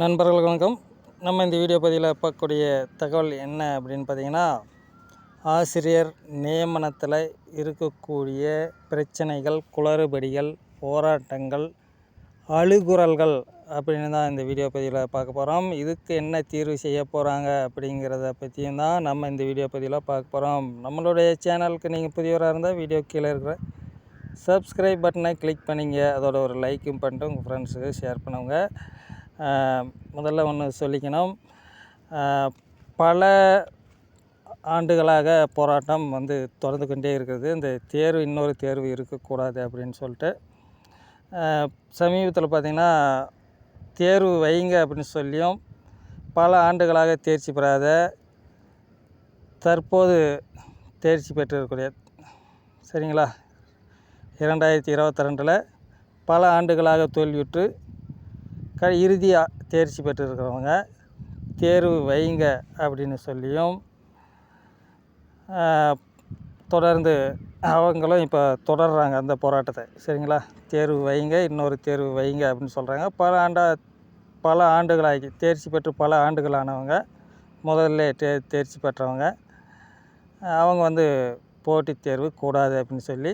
நண்பர்கள் வணக்கம். நம்ம இந்த வீடியோ பதிவில் பார்க்கக்கூடிய தகவல் என்ன அப்படின்னு பார்த்தீங்கன்னா ஆசிரியர் நியமனத்தில் இருக்கக்கூடிய பிரச்சனைகள் குளறுபடிகள் போராட்டங்கள் அழுகுறல்கள் அப்படின்னு தான் இந்த வீடியோ பதிவில் பார்க்க போகிறோம் இதுக்கு என்ன தீர்வு செய்ய போகிறாங்க அப்படிங்கிறத பற்றியும் தான் நம்ம இந்த வீடியோ பதிவில் பார்க்க போகிறோம் நம்மளுடைய சேனலுக்கு நீங்கள் புதியவராக இருந்தால் வீடியோ கீழே இருக்கிற சப்ஸ்கிரைப் பட்டனை கிளிக் பண்ணிங்க. அதோட ஒரு லைக்கும் பண்ணிட்டு உங்கள் ஃப்ரெண்ட்ஸுக்கு ஷேர் பண்ணுங்கள் முதல்ல ஒன்று சொல்லிக்கணும். பல ஆண்டுகளாக போராட்டம் வந்து தொடர்ந்து கொண்டே இருக்கிறது இந்த தேர்வு இன்னொரு தேர்வு இருக்கக்கூடாது அப்படின்னு சொல்லிட்டு. சமீபத்தில் பார்த்திங்கன்னா தேர்வு வைங்க அப்படின்னு சொல்லியும் பல ஆண்டுகளாக தேர்ச்சி பெறாத தற்போது தேர்ச்சி பெற்றிருக்கூடிய சரிங்களா? இரண்டாயிரத்தி இருபத்தி ரெண்டில் பல ஆண்டுகளாக தோல்வியுற்று க இறுதியாக தேர்ச்சி பெற்றிருக்கிறவங்க தேர்வு வைங்க அப்படின்னு சொல்லியும் தொடர்ந்து அவங்களும் இப்போ தொடர்கிறாங்க அந்த போராட்டத்தை. சரிங்களா? தேர்வு வைங்க இன்னொரு தேர்வு வைங்க அப்படின்னு சொல்கிறாங்க பல ஆண்டா பல ஆண்டுகளாகி தேர்ச்சி பெற்று பல ஆண்டுகளானவங்க முதல்ல தே தேர்ச்சி பெற்றவங்க அவங்க வந்து போட்டித் தேர்வு கூடாது அப்படின்னு சொல்லி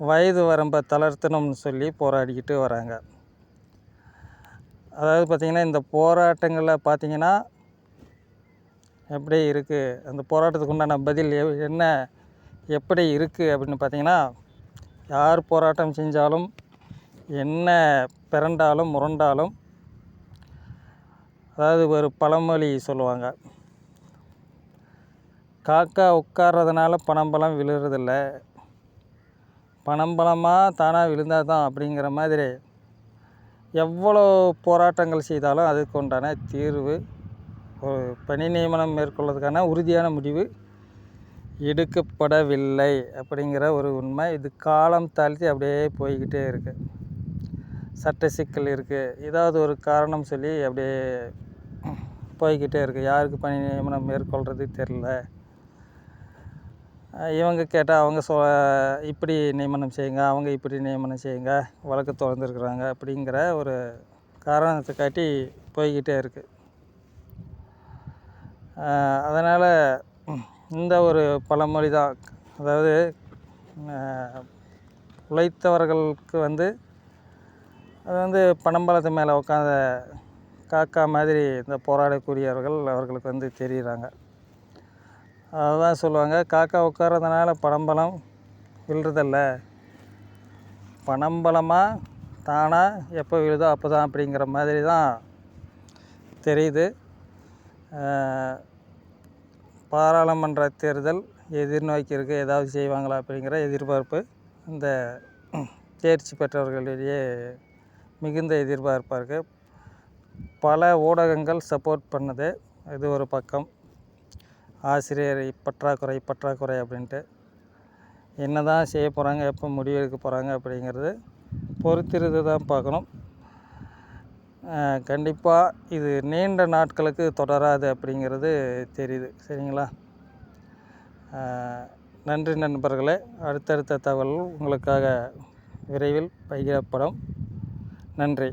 வயது வரம்பை தளர்த்தணும்னு சொல்லி போராடிக்கிட்டு வராங்க. அதாவது பார்த்திங்கன்னா இந்த போராட்டங்களில் பார்த்திங்கன்னா எப்படி இருக்குது அந்த போராட்டத்துக்கு உண்டான பதில் எ- என்ன? எப்படி இருக்குது அப்படின்னு பார்த்தீங்கன்னா யார் போராட்டம் செஞ்சாலும் என்ன பிறண்டாலும் முரண்டாலும் அதாவது ஒரு பழமொழி சொல்லுவாங்க. காக்கா உட்கார்றதுனால பனம்பழம் விழுறதில்ல. பனம்பழமாக தானாக விழுந்தால் தான் அப்படிங்கிற மாதிரி எவ்வளோ போராட்டங்கள் செய்தாலும் அதுக்கு உண்டான தீர்வு ஒரு பணி நியமனம் மேற்கொள்வதற்கான உறுதியான முடிவு எடுக்கப்படவில்லை அப்படிங்கிற ஒரு உண்மை இது காலம் தாழ்த்தி அப்படியே போய்கிட்டே இருக்குது சட்ட சிக்கல் இருக்குது ஏதாவது ஒரு காரணம் சொல்லி அப்படியே போய்கிட்டே இருக்குது யாருக்கு பணி நியமனம் மேற்கொள்கிறது தெரில இவங்க கேட்டால் அவங்க சொ இப்படி நியமனம் செய்யுங்க அவங்க இப்படி நியமனம் செய்யுங்க வழக்கு திறந்துருக்குறாங்க அப்படிங்கிற ஒரு காரணத்தை காட்டி போய்கிட்டே இருக்குது அதனால் இந்த ஒரு பழமொழி தான். அதாவது உழைத்தவர்களுக்கு வந்து அது வந்து பனம்பழத்து மேலே உட்காந்த காக்கா மாதிரி இந்த போராடக்கூடியவர்கள் அவர்களுக்கு வந்து தெரியுறாங்க. அதுதான் சொல்லுவாங்க காக்கா உட்கார்றதுனால பனம்பழம் விழுறதில்ல. பனம்பழமாக தானாக எப்போ விழுதோ அப்போ தான் அப்படிங்கிற மாதிரி தான் தெரியுது. பாராளுமன்ற தேர்தல் எதிர்நோக்கியிருக்கு ஏதாவது செய்வாங்களா அப்படிங்கிற எதிர்பார்ப்பு. இந்த தேர்ச்சி பெற்றவர்களிடையே மிகுந்த எதிர்பார்ப்பாக இருக்குது பல ஊடகங்கள் சப்போர்ட் பண்ணுது. இது ஒரு பக்கம். ஆசிரியர் பற்றாக்குறை பற்றாக்குறை அப்படின்ட்டு என்ன தான் செய்ய போகிறாங்க எப்போ முடிவெடுக்க போகிறாங்க அப்படிங்கிறது பொறுத்திருந்து தான் பார்க்கணும். கண்டிப்பாக இது நீண்ட நாட்களுக்கு தொடராது அப்படிங்கிறது தெரியுது. சரிங்களா? நன்றி நண்பர்களே. அடுத்தடுத்த தகவல் உங்களுக்காக விரைவில் பகிரப்படும். நன்றி.